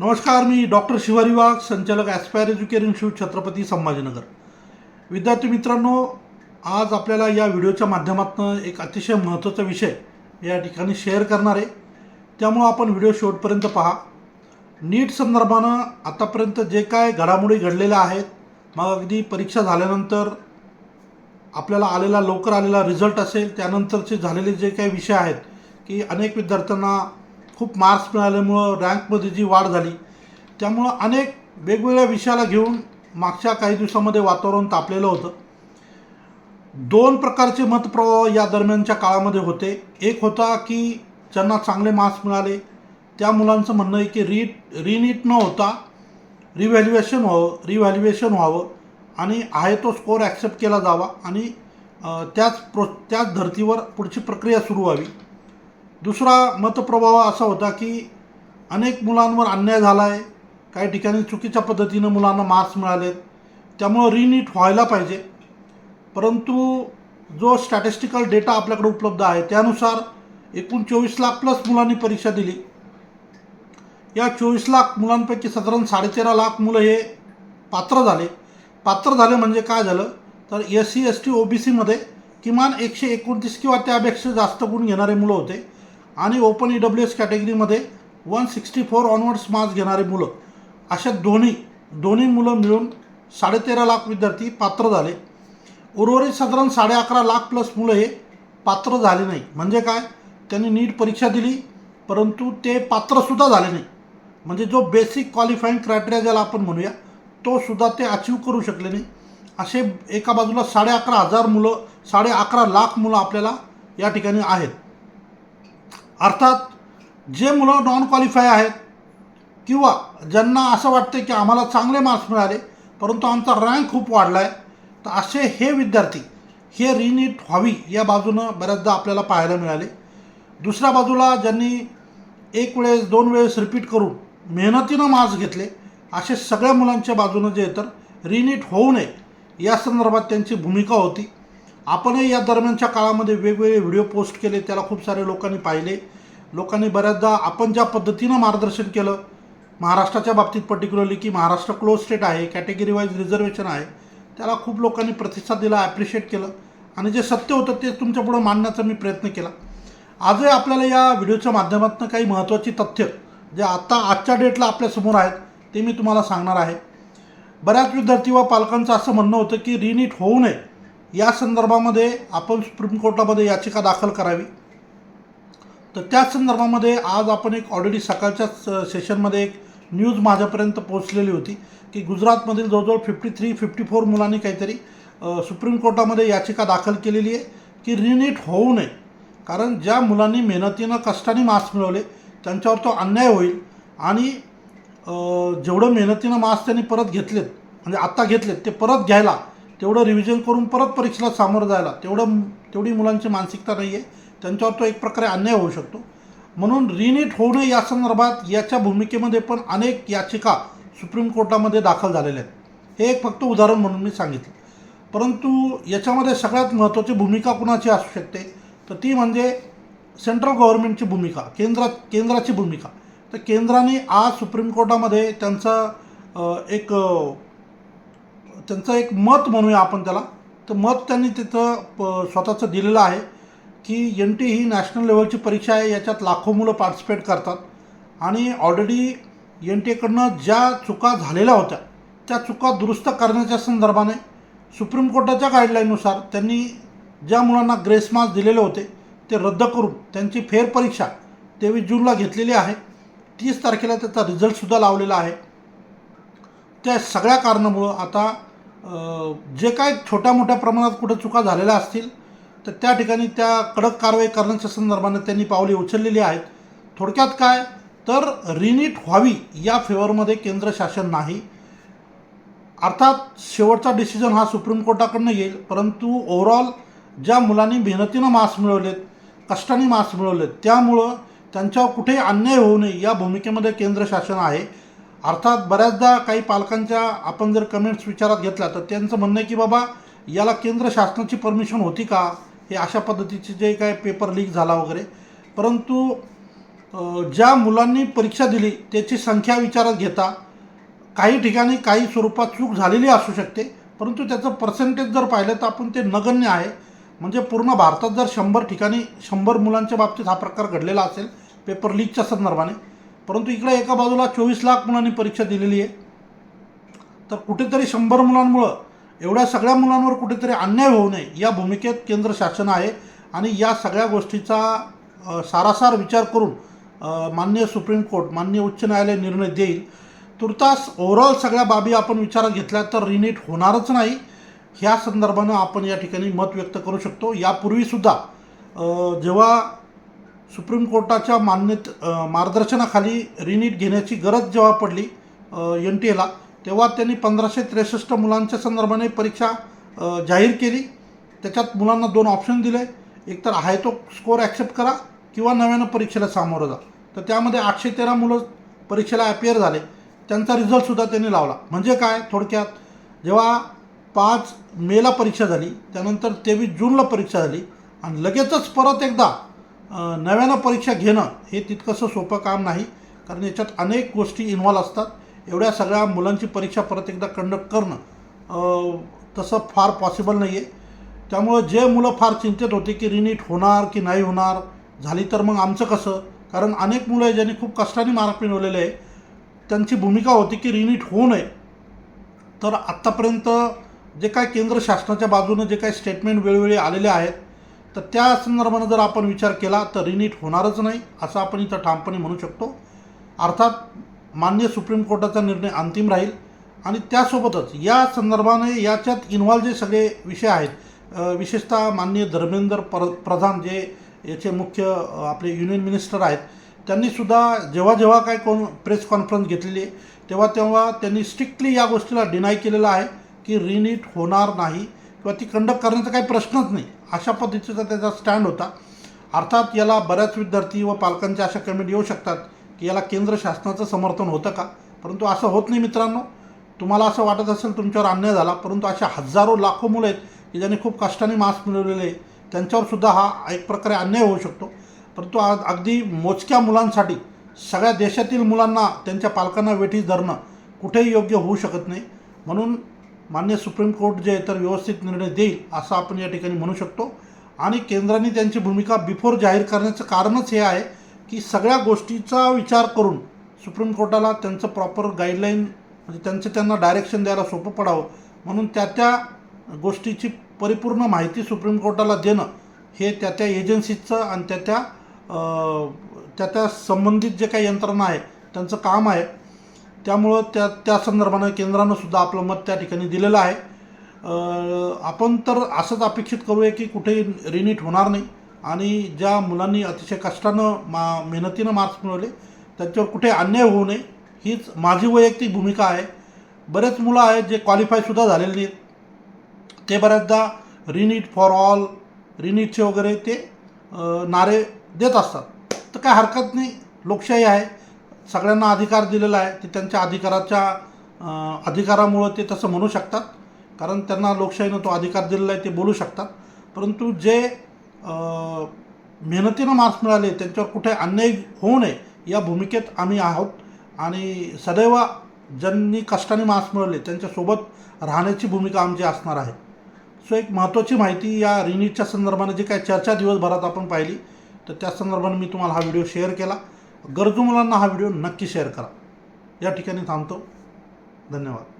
नमस्कार मी डॉक्टर शिवारी वाघ संचालक aspire education शू छत्रपती संभाजीनगर. विद्यार्थी मित्रांनो आज आपल्याला या व्हिडिओच्या माध्यमातून एक अतिशय महत्त्वाचा विषय या ठिकाणी शेअर करणार आहे. त्यामुळं आपण व्हिडिओ शेवटपर्यंत पहा. नीट संदर्भानं आतापर्यंत जे काय घडामोडी घडलेल्या आहेत मग अगदी परीक्षा झाल्यानंतर आपल्याला आलेला लवकर आलेला रिझल्ट असेल त्यानंतरचे झालेले जे काही विषय आहेत की अनेक विद्यार्थ्यांना खूप मार्क्स मिळाल्यामुळं रँकमध्ये जी वाढ झाली त्यामुळं अनेक वेगवेगळ्या विषयाला घेऊन मागच्या काही दिवसामध्ये वातावरण तापलेलं होतं. दोन प्रकारचे मतप्रवाह या दरम्यानच्या काळामध्ये होते. एक होता की ज्यांना चांगले मार्क्स मिळाले त्या मुलांचं म्हणणं आहे की री रिनीट न होता रिव्हॅल्युएशन व्हावं रिव्हॅल्युएशन व्हावं आणि आहे तो स्कोअर ॲक्सेप्ट केला जावा आणि त्याच प्रो त्याच धर्तीवर पुढची प्रक्रिया सुरू व्हावी. दुसरा मतप्रभाव असा होता की अनेक मुलांवर अन्याय झाला आहे काही ठिकाणी चुकीच्या पद्धतीनं मुलांना मार्क्स मिळालेत. त्यामुळं रिनीट व्हायला पाहिजे. परंतु जो स्टॅटिस्टिकल डेटा आपल्याकडे उपलब्ध आहे त्यानुसार एकूण चोवीस लाख प्लस मुलांनी परीक्षा दिली. या चोवीस लाख मुलांपैकी साधारण साडेतेरा लाख मुलं हे पात्र झाले. पात्र झाले म्हणजे काय झालं? तर S C S T O B सीमध्ये किमान एकशे एकोणतीस किंवा त्यापेक्षा जास्त गुण घेणारे मुलं होते. आणि ओपन ई डब्ल्यू एस कॅटेगरीमध्ये one sixty four onwards marks घेणारे मुलं. अशा दोन्ही दोन्ही मुलं मिळून साडेतेरा लाख विद्यार्थी पात्र झाले. उर्वरित साधारण साडे अकरा लाख प्लस मुलं हे पात्र झाले नाही. म्हणजे काय? त्यांनी नीट परीक्षा दिली परंतु ते पात्रसुद्धा झाले नाही. म्हणजे जो बेसिक क्वालिफाईंग क्रायटेरिया ज्याला आपण म्हणूया तो सुद्धा ते अचीव करू शकले नाही. असे एका बाजूला साडे अकरा हजार मुलं साडे अकरा लाख मुलं आपल्याला या ठिकाणी आहेत. अर्थात जे मुलं नॉन क्वालिफाय आहेत किंवा ज्यांना असं वाटतं की आम्हाला चांगले मार्क्स मिळाले परंतु आमचा रँक खूप वाढला आहे तर असे हे विद्यार्थी हे रिनीट व्हावी या बाजूनं बऱ्याचदा आपल्याला पाहायला मिळाले. दुसऱ्या बाजूला ज्यांनी एक वेळेस दोन वेळेस रिपीट करून मेहनतीनं मार्क्स घेतले असे सगळ्या मुलांच्या बाजूनं जे तर रिनीट होऊ नये या संदर्भात त्यांची भूमिका होती. आपणही या दरम्यानच्या काळामध्ये वेगवेगळे व्हिडिओ पोस्ट केले त्याला खूप सारे लोकांनी पाहिले. लोकांनी बऱ्याचदा आपण ज्या पद्धतीनं मार्गदर्शन केलं महाराष्ट्राच्या बाबतीत पर्टिक्युलरली की महाराष्ट्र क्लोज स्टेट आहे कॅटेगरी वाईज रिझर्वेशन आहे त्याला खूप लोकांनी प्रतिसाद दिला ॲप्रिशिएट केलं. आणि जे सत्य होतं ते तुमच्यापुढं मांडण्याचा मी प्रयत्न केला. आजही आपल्याला या व्हिडिओच्या माध्यमातून काही महत्त्वाची तथ्य जे आत्ता आजच्या डेटला आपल्यासमोर आहेत ते मी तुम्हाला सांगणार आहे. बऱ्याच विद्यार्थी व पालकांचं असं म्हणणं होतं की रिनीट होऊ नये. या संदर्भामध्ये आपण सुप्रीम कोर्टामध्ये याचिका दाखल करावी. तर त्याच संदर्भामध्ये आज आपण एक ऑलरेडी सकाळच्याच सेशनमध्ये एक न्यूज माझ्यापर्यंत पोहोचलेली होती की गुजरातमधील जवळजवळ फिफ्टी थ्री फिफ्टी फोर मुलांनी काहीतरी सुप्रीम कोर्टामध्ये याचिका दाखल केलेली आहे की रिनीट होऊ नये. कारण ज्या मुलांनी मेहनतीनं कष्टाने मार्क्स मिळवले त्यांच्यावर तो अन्याय होईल आणि जेवढं मेहनतीनं मार्क्स त्यांनी परत घेतलेत म्हणजे आत्ता घेतलेत ते परत घ्यायला तेवढं रिव्हिजन करून परत परीक्षेला सामोरं जायला तेवढं तेवढी मुलांची मानसिकता नाही आहे त्यांच्यावर तो एक प्रकारे अन्याय होऊ शकतो. म्हणून रिनीट होऊ नये या संदर्भात याच्या भूमिकेमध्ये पण अनेक याचिका सुप्रीम कोर्टामध्ये दाखल झालेल्या आहेत. हे एक फक्त उदाहरण म्हणून मी सांगितलं. परंतु याच्यामध्ये सगळ्यात महत्त्वाची भूमिका कुणाची असू शकते? तर ती म्हणजे सेंट्रल गव्हर्नमेंटची भूमिका केंद्रा केंद्राची भूमिका. तर केंद्राने आज सुप्रीम कोर्टामध्ये त्यांचं एक त्यांचं एक मत म्हणूया आपण त्याला. तर मत त्यांनी तिथं प- स्वतःचं दिलेलं आहे. की एन टी ही नॅशनल लेवलची परीक्षा आहे याच्यात लाखो मुलं पार्टिसिपेट करतात. आणि ऑलरेडी एन टी एकडनं ज्या चुका झालेल्या होत्या त्या चुका दुरुस्त करण्याच्या संदर्भाने सुप्रीम कोर्टाच्या गाईडलाईननुसार त्यांनी ज्या मुलांना ग्रेस मार्क्स दिलेले होते ते रद्द करून त्यांची फेरपरीक्षा तेवीस जूनला घेतलेली आहे. तीस तारखेला त्याचा रिझल्टसुद्धा लावलेला आहे. त्या सगळ्या कारणामुळं आता जे काय छोट्या मोठ्या प्रमाणात कुठं चुका झालेल्या असतील तर त्या ठिकाणी त्या कडक कारवाई करण्याच्या संदर्भाने त्यांनी पावले उचललेली आहेत. थोडक्यात काय? तर रिनीट व्हावी या फेवरमध्ये केंद्र शासन नाही. अर्थात शेवटचा डिसिजन हा सुप्रीम कोर्टाकडनं येईल. परंतु ओव्हरऑल ज्या मुलांनी मेहनतीनं मार्क्स मिळवलेत कष्टाने मार्क्स मिळवलेत त्यामुळं त्यांच्यावर कुठेही अन्याय होऊ नये या भूमिकेमध्ये केंद्र शासन आहे. अर्थात बऱ्याचदा काही पालकांच्या आपण जर कमेंट्स विचारात घेतल्या तर त्यांचं म्हणणं आहे की बाबा याला केंद्र शासनाची परमिशन होती का? हे अशा पद्धतीचे जे काय पेपर लीक झाला वगैरे. परंतु ज्या मुलांनी परीक्षा दिली त्याची संख्या विचारात घेता काही ठिकाणी काही स्वरूपात चूक झालेली असू शकते. परंतु त्याचं पर्सेंटेज जर पाहिलं तर आपण ते नगण्य आहे. म्हणजे पूर्ण भारतात जर शंभर ठिकाणी शंभर मुलांच्या बाबतीत हा प्रकार घडलेला असेल पेपर लीकच्या संदर्भाने. परंतु इकडे एका बाजूला चोवीस लाख मुलांनी परीक्षा दिलेली आहे. तर कुठेतरी शंभर मुलांमुळं एवढ्या सगळ्या मुलांवर कुठेतरी अन्याय होऊ नये या भूमिकेत केंद्र शासन आहे. आणि या सगळ्या गोष्टीचा सारासार विचार करून मान्य सुप्रीम कोर्ट मान्य उच्च न्यायालय निर्णय देईल. तुर्तास ओव्हरऑल सगळ्या बाबी आपण विचारात घेतल्या तर रिनीट होणारच नाही. ह्या संदर्भानं आपण या ठिकाणी मत व्यक्त करू शकतो. यापूर्वीसुद्धा जेव्हा सुप्रीम कोर्टाच्या मान्यत मार्गदर्शनाखाली रिनीट घेण्याची गरज जेव्हा पडली एन टी एला तेव्हा त्यांनी पंधराशे त्रेसष्ट मुलांच्या संदर्भाने परीक्षा जाहीर केली. त्याच्यात मुलांना दोन ऑप्शन दिले. एक तर आहे तो स्कोअर ॲक्सेप्ट करा किंवा नव्यानं परीक्षेला सामोरं जा. तर त्यामध्ये आठशे तेरा मुलं परीक्षेला ॲपियर झाले. त्यांचा रिझल्टसुद्धा त्यांनी लावला. म्हणजे काय? थोडक्यात जेव्हा पाच मेला परीक्षा झाली त्यानंतर तेवीस जूनला परीक्षा झाली आणि लगेचच परत एकदा नव्यानं परीक्षा घेणं हे तितकंसं सोपं काम नाही. कारण याच्यात अनेक गोष्टी इन्व्हॉल्व असतात. एवढ्या सगळ्या मुलांची परीक्षा परत एकदा कंडक्ट करणं तसं फार पॉसिबल नाही आहे त्यामुळं जे मुलं फार चिंतित होते की रिनीट होणार की नाही होणार झाली तर मग आमचं कसं? कारण अनेक मुलं आहे ज्यांनी खूप कष्टाने मार्क मिळवलेले आहे त्यांची भूमिका होती की रिनीट होऊ नये. तर आत्तापर्यंत जे काय केंद्र शासनाच्या बाजूनं जे काही स्टेटमेंट वेळोवेळी आलेले आहेत तर त्या संदर्भानं जर आपण विचार केला तर रिनीट होणारच नाही असं आपण इथं ठामपणे म्हणू शकतो. अर्थात मान्य सुप्रीम कोर्टाचा निर्णय अंतिम राहील. आणि त्यासोबतच या संदर्भाने याच्यात इन्व्हॉल्व जे सगळे विषय आहेत विशेषतः माननीय धर्मेंद्र प्र प्रधान जे याचे मुख्य आपले युनियन मिनिस्टर आहेत त्यांनीसुद्धा जेव्हा जेव्हा काय कोण प्रेस कॉन्फरन्स घेतलेली आहे तेव्हा तेव्हा त्यांनी स्ट्रिक्टली या गोष्टीला डिनाय केलेलं आहे की रिनीट होणार नाही किंवा ती कंडक्ट करण्याचा काही प्रश्नच नाही अशा पद्धतीचा त्याचा स्टँड होता. अर्थात याला बऱ्याच विद्यार्थी व पालकांच्या अशा कमेंट येऊ शकतात. की याला केंद्र शासनाचं समर्थन होतं का? परंतु असं होत नाही मित्रांनो. तुम्हाला असं वाटत असेल तुमच्यावर अन्याय झाला परंतु अशा हजारो लाखो मुलं आहेत की ज्यांनी खूप कष्टाने मास्क मिळवलेले आहे त्यांच्यावर सुद्धा हा एक प्रकारे अन्याय होऊ शकतो. परंतु आज अगदी मोजक्या मुलांसाठी सगळ्या देशातील मुलांना त्यांच्या पालकांना वेठी धरणं कुठेही योग्य होऊ शकत नाही. म्हणून मान्य सुप्रीम कोर्ट जे आहे तर व्यवस्थित निर्णय देईल असं आपण या ठिकाणी म्हणू शकतो. आणि केंद्राने त्यांची भूमिका बिफोर जाहीर करण्याचं कारणच हे आहे की सगळ्या गोष्टीचा विचार करून सुप्रीम कोर्टाला त्यांचं प्रॉपर गाईडलाईन म्हणजे त्यांचं त्यांना डायरेक्शन द्यायला सोपं पडावं. म्हणून त्या त्या गोष्टीची परिपूर्ण माहिती सुप्रीम कोर्टाला देणं हे त्या त्या एजन्सीचं आणि त्या त्या त्या त्या संबंधित जे काही यंत्रणा आहे त्यांचं काम आहे. त्यामुळं त्या त्या संदर्भानं केंद्रानं सुद्धा आपलं मत त्या ठिकाणी दिलेलं आहे. आपण तर असंच अपेक्षित करूया की कुठेही रिनीट होणार नाही. आणि ज्या मुलांनी अतिशय कष्टानं मा मेहनतीनं मार्क्स मिळवले त्यांच्यावर कुठे अन्याय होऊ नये हीच माझी वैयक्तिक भूमिका आहे. बरेच मुलं आहेत जे क्वालिफायसुद्धा झालेले नाहीत. ते बऱ्याचदा रिनीट फॉर ऑल रिनीटचे वगैरे ते नारे देत असतात. तर काय हरकत नाही लोकशाही आहे. सगळ्यांना अधिकार दिलेला आहे. ते त्यांच्या अधिकाराच्या अधिकारामुळं ते तसं म्हणू शकतात. कारण त्यांना लोकशाहीनं तो अधिकार दिलेला आहे ते बोलू शकतात. परंतु जे मेहनतीनं मार्क्स मिळाले त्यांच्यावर कुठे अन्याय होऊ नये या भूमिकेत आम्ही आहोत. आणि सदैव ज्यांनी कष्टाने मार्क्स मिळवले त्यांच्यासोबत राहण्याची भूमिका आमची असणार आहे. सो एक महत्त्वाची माहिती या रिनीटच्या संदर्भाने जी काय चर्चा दिवसभरात आपण पाहिली तर त्या संदर्भाने मी तुम्हाला हा व्हिडिओ शेअर केला. गरजू मुलांना हा व्हिडिओ नक्की शेअर करा. या ठिकाणी थांबतो. धन्यवाद.